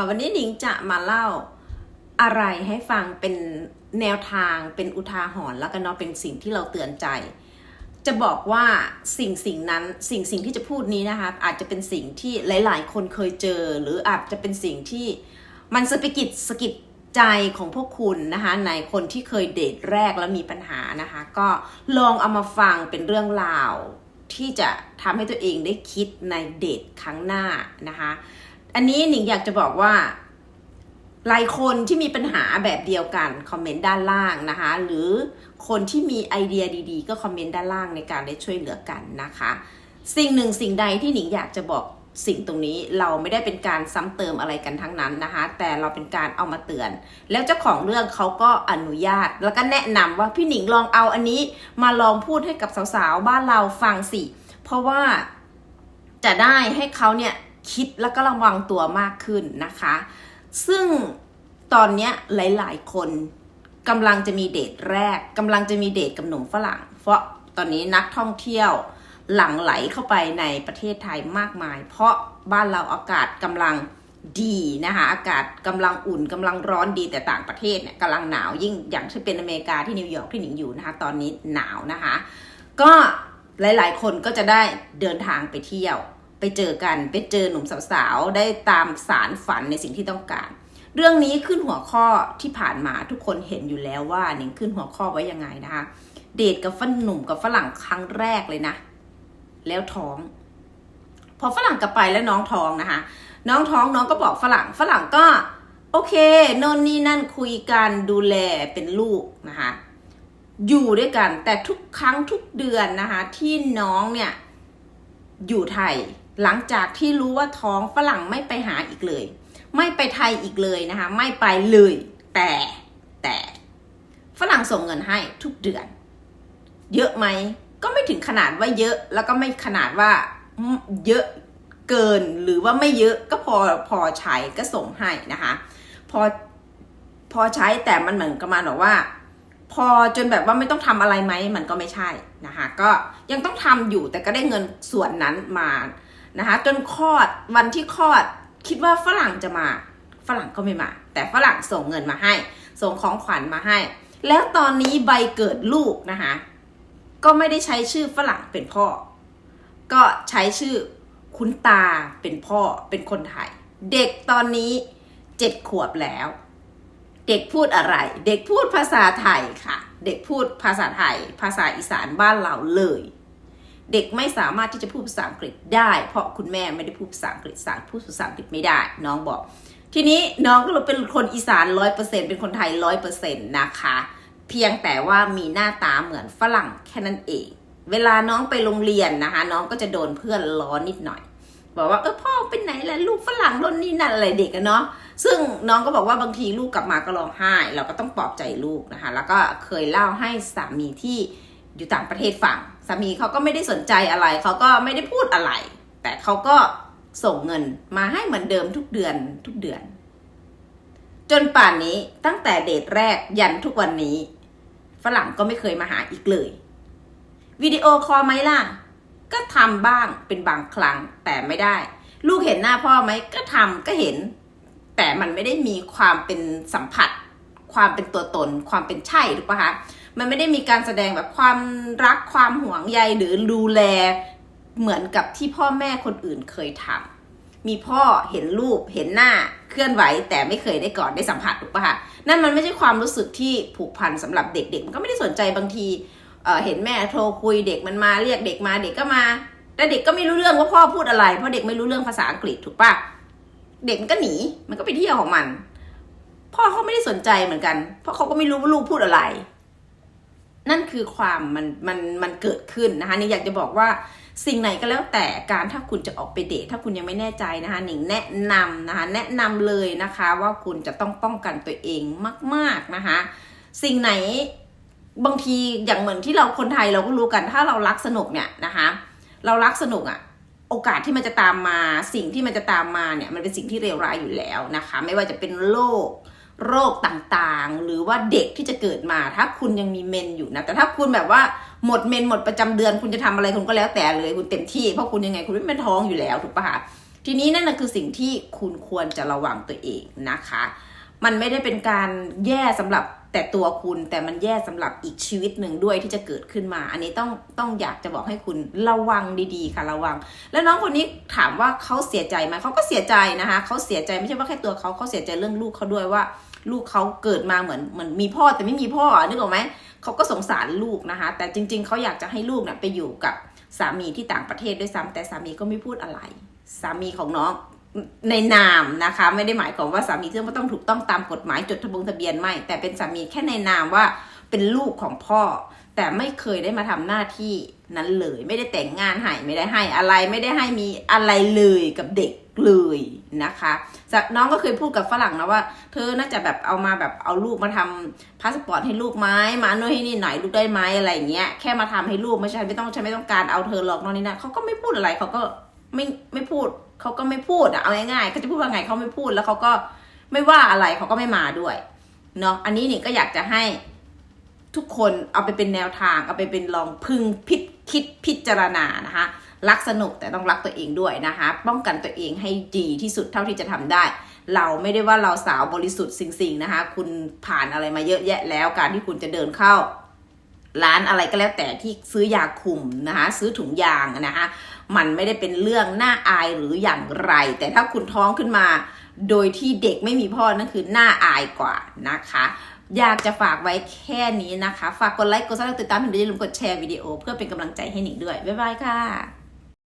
ค่ะ วันนี้หนิงจะมาเล่าอะไรให้ฟังเป็นแนวทางเป็นอุทาหรณ์แล้วก็เนาะเป็นสิ่งที่เราเตือนใจ จะบอกว่าสิ่งสิ่งนั้นสิ่งสิ่งที่จะพูดนี้นะคะอาจจะเป็นสิ่งที่หลาย ๆ คนเคยเจอ หรืออาจจะเป็นสิ่งที่มันสะกิดสะกิดใจของพวกคุณนะคะในคนที่เคยเดทแรกแล้วมีปัญหานะคะ ก็ลองเอามาฟังเป็นเรื่องราวที่จะทำให้ตัวเองได้คิดในเดทครั้งหน้านะคะ อันนี้หนิงอยากจะบอกว่า หลายคนที่มีปัญหาแบบเดียวกันคอมเมนต์ด้านล่างนะคะ หรือคนที่มีไอเดียดีๆ ก็คอมเมนต์ด้านล่างในการได้ช่วยเหลือกันนะคะ สิ่งหนึ่งสิ่งใดที่หนิงอยากจะบอกสิ่งตรงนี้เราไม่ได้เป็นการซ้ำเติมอะไรกันทั้งนั้นนะคะ แต่เราเป็นการเอามาเตือน แล้วเจ้าของเรื่องเขาก็อนุญาต แล้วก็แนะนำว่าพี่หนิงลองเอาอันนี้มาลองพูดให้กับสาวๆบ้านเราฟังสิ เพราะว่าจะได้ให้เขาเนี่ย คิดแล้วก็ระวังตัวมากขึ้นนะคะ ซึ่งตอนนี้หลาย ๆ คนกำลังจะมีเดทแรกกำลังจะมีเดทกับหนุ่มฝรั่ง เพราะตอนนี้นักท่องเที่ยวหลั่งไหลเข้าไปในประเทศไทยมากมาย เพราะบ้านเราอากาศกำลังดีนะคะอากาศกำลังอุ่นกำลังร้อนดีแต่ต่างประเทศเนี่ยกำลังหนาวยิ่งอย่างที่เป็นอเมริกาที่นิวยอร์กที่หนิงอยู่นะคะ ตอนนี้หนาวนะคะ ก็หลายๆ คนก็จะได้เดินทางไปเที่ยว ไปเจอกันไปเจอหนุ่มสาวๆได้ตามสารฝันในสิ่งที่ต้องการ เรื่องนี้ขึ้นหัวข้อที่ผ่านมาทุกคนเห็นอยู่แล้วว่าหนิงขึ้นหัวข้อไว้ยังไงนะคะเดทกับฝรั่งหนุ่มกับฝรั่งครั้งแรกเลยนะ แล้วท้อง พอฝรั่งกลับไปแล้วน้องท้องนะคะ น้องท้องน้องก็บอกฝรั่งฝรั่งก็ โอเคโน่นนี่นั่นคุยกันดูแลเป็นลูกนะคะอยู่ด้วยกันแต่ทุกครั้งทุกเดือนนะคะที่น้องเนี่ยอยู่ไทย หลังจากที่รู้ว่าท้องฝรั่งไม่ไปหาอีกเลย ไม่ไปไทยอีกเลยนะคะ ไม่ไปเลย แต่แต่ฝรั่งส่งเงินให้ทุกเดือน เยอะไหมก็ไม่ถึงขนาดว่าเยอะ แล้วก็ไม่ขนาดว่าเยอะเกินหรือว่าไม่เยอะก็พอพอใช้ก็ส่งให้นะคะ พอพอใช้แต่มันเหมือนกับมันบอกว่า พอจนแบบว่าไม่ต้องทำอะไรไหมมันก็ไม่ใช่นะคะ ก็ยังต้องทำอยู่แต่ก็ได้เงินส่วนนั้นมา นะคะ จนคลอดวันที่คลอดคิดว่าฝรั่งจะมา ฝรั่งก็ไม่มา แต่ฝรั่งส่งเงินมาให้ ส่งของขวัญมาให้ แล้วตอนนี้ใบเกิดลูกนะคะก็ไม่ได้ใช้ชื่อฝรั่งเป็นพ่อ ก็ใช้ชื่อคุณตาเป็นพ่อเป็นคนไทย เด็กตอนนี้เจ็ดขวบแล้ว เด็กพูดอะไร เด็กพูดภาษาไทยค่ะ เด็กพูดภาษาไทย ภาษาอีสานบ้านเราเลย เด็กไม่สามารถที่จะพูดภาษาอังกฤษได้ เพราะคุณแม่ไม่ได้พูดภาษาอังกฤษสารพูดภาษาอังกฤษไม่ได้ น้องบอก ทีนี้น้องก็เลยเป็นคนอีสานร้อยเปอร์เซ็นเป็นคนไทยร้อยเปอร์เซ็นต์นะคะ เพียงแต่ว่ามีหน้าตาเหมือนฝรั่งแค่นั้นเอง เวลาน้องไปโรงเรียนนะคะ น้องก็จะโดนเพื่อนล้อนิดหน่อย บอกว่าเออพ่อเป็นไหนล่ะลูกฝรั่งโดนนี่นั่นอะไรเด็กอะเนาะซึ่งน้องก็บอกว่าบางทีลูกกลับมาก็ร้องไห้ เราก็ต้องปลอบใจลูกนะคะ แล้วก็เคยเล่าให้สามีที่ อยู่ต่างประเทศฟังสามีเขาก็ไม่ได้สนใจอะไร เขาก็ไม่ได้พูดอะไร แต่เขาก็ส่งเงินมาให้เหมือนเดิมทุกเดือนทุกเดือน จนป่านนี้ตั้งแต่เดทแรกยันทุกวันนี้ ฝรั่งก็ไม่เคยมาหาอีกเลยวิดีโอคอลไหมล่ะ ก็ทำบ้างเป็นบางครั้งแต่ไม่ได้ ลูกเห็นหน้าพ่อไหมก็ทำก็เห็น แต่มันไม่ได้มีความเป็นสัมผัส ความเป็นตัวตน ความเป็นใช่ถูกปะคะ มันไม่ได้มีการแสดงแบบความรักความห่วงใยหรือดูแลเหมือนกับที่พ่อแม่คนอื่นเคยทำมีพ่อเห็นรูปเห็นหน้าเคลื่อนไหว แต่ไม่เคยได้กอดได้สัมผัสถูกปะคะนั่นมันไม่ใช่ความรู้สึกที่ผูกพันสำหรับเด็กๆมันก็ไม่ได้สนใจบางทีเอ่อเห็นแม่โทรคุยเด็กมันมาเรียกเด็กมาเด็กก็มาแต่เด็กก็ไม่รู้เรื่องว่าพ่อพูดอะไร เพราะเด็กไม่รู้เรื่องภาษาอังกฤษถูกปะเด็กมันก็หนีมันก็ไปเที่ยวของมัน พ่อเขาไม่ได้สนใจเหมือนกัน เพราะเขาก็ไม่รู้ว่าลูกพูดอะไร นั่นคือความมันมันมันเกิดขึ้นนะคะนี่อยากจะบอกว่าสิ่งไหนก็แล้วแต่การถ้าคุณจะออกไปเดทถ้าคุณยังไม่แน่ใจนะคะหนิงแนะนำนะคะแนะนำเลยนะคะว่าคุณจะต้องป้องกันตัวเองมากๆนะคะสิ่งไหนบางทีอย่างเหมือนที่เราคนไทยเราก็รู้กัน ถ้าเรารักสนุกเนี่ยนะคะเรารักสนุกอะ่ะโอกาสที่มันจะตามมาสิ่งที่มันจะตามมาเนี่ยมันเป็นสิ่งที่เลวร้ายอยู่แล้วนะคะ ไม่ว่าจะเป็นโรค โรคต่างๆ หรือว่าเด็กที่จะเกิดมาถ้าคุณยังมีเมนอยู่นะแต่ถ้าคุณแบบว่าหมดเมนหมดประจำเดือน คุณจะทำอะไรคุณก็แล้วแต่เลย คุณเต็มที่เพราะคุณยังไงคุณไม่เป็นท้องอยู่แล้วถูกปะคะทีนี้นั่นนะคือสิ่งที่คุณควรจะระวังตัวเองนะคะ มันไม่ได้เป็นการแย่สำหรับแต่ตัวคุณแต่มันแย่สำหรับอีกชีวิตหนึ่งด้วยที่จะเกิดขึ้นมา อันนี้ต้องต้องอยากจะบอกให้คุณระวังดีๆ ค่ะระวัง แล้วน้องคนนี้ถามว่าเขาเสียใจไหมเขาก็เสียใจนะคะเขาเสียใจไม่ใช่ว่าแค่ตัวเขาเขาเสียใจเรื่องลูกเขาด้วยว่า ลูกเขาเกิดมาเหมือนเหมือนมีพ่อแต่ไม่มีพ่อนึกออกไหมเขาก็สงสารลูกนะคะ แต่จริง ๆเขาอยากจะให้ลูกเนี่ยไปอยู่กับสามีที่ต่างประเทศด้วยซ้ำแต่สามีก็ไม่พูดอะไร สามีของน้องในนามนะคะ ไม่ได้หมายความว่าสามีที่ต้องถูกต้องตามกฎหมายจดทะบงทะเบียนไม่ แต่เป็นสามีแค่ในนามว่าเป็นลูกของพ่อ แต่ไม่เคยได้มาทำหน้าที่นั้นเลย ไม่ได้แต่งงานให้ไม่ได้ให้อะไรไม่ได้ให้มีอะไรเลยกับเด็กเลยนะคะจากน้องก็เคยพูดกับฝรั่งนะว่า เธอน่าจะแบบเอามาแบบเอาลูกมาทำพาสปอร์ตให้ลูกไหมมาโน่นให้นี่หน่อยลูกได้ไหมอะไรอย่างเงี้ยแค่มาทำให้ลูกไม่ใช่ไม่ต้องฉันไม่ต้องการเอาเธอหรอกนอนนี่นะเขาก็ไม่พูดอะไรเขาก็ไม่ไม่พูดเขาก็ไม่พูดอะเอาง่ายๆเขาจะพูดว่าไงเขาไม่พูดแล้วเขาก็ไม่ว่าอะไรเขาก็ไม่มาด้วยเนาะอันนี้นี่ก็อยากจะให้ ทุกคนเอาไปเป็นแนวทาง เอาไปเป็นลองพึงพิดคิดพิจารณานะคะ รักสนุกแต่ต้องรักตัวเองด้วยนะคะ ป้องกันตัวเองให้ดีที่สุดเท่าที่จะทำได้ เราไม่ได้ว่าเราสาวบริสุทธิ์สิ่งๆนะคะ คุณผ่านอะไรมาเยอะแยะแล้วการที่คุณจะเดินเข้า ร้านอะไรก็แล้วแต่ที่ซื้อยาคุมนะคะ ซื้อถุงยางนะคะ มันไม่ได้เป็นเรื่องน่าอายหรืออย่างไร แต่ถ้าคุณท้องขึ้นมา โดยที่เด็กไม่มีพ่อนั่นคือน่าอายกว่านะคะ อยากจะฝากไว้แค่นี้นะคะ ฝากกดไลค์ กดซับสไครต์ติดตามหนิงด้วยอย่าลืมกดแชร์วิดีโอ เพื่อเป็นกำลังใจให้หนิงด้วย บ๊ายบายค่ะ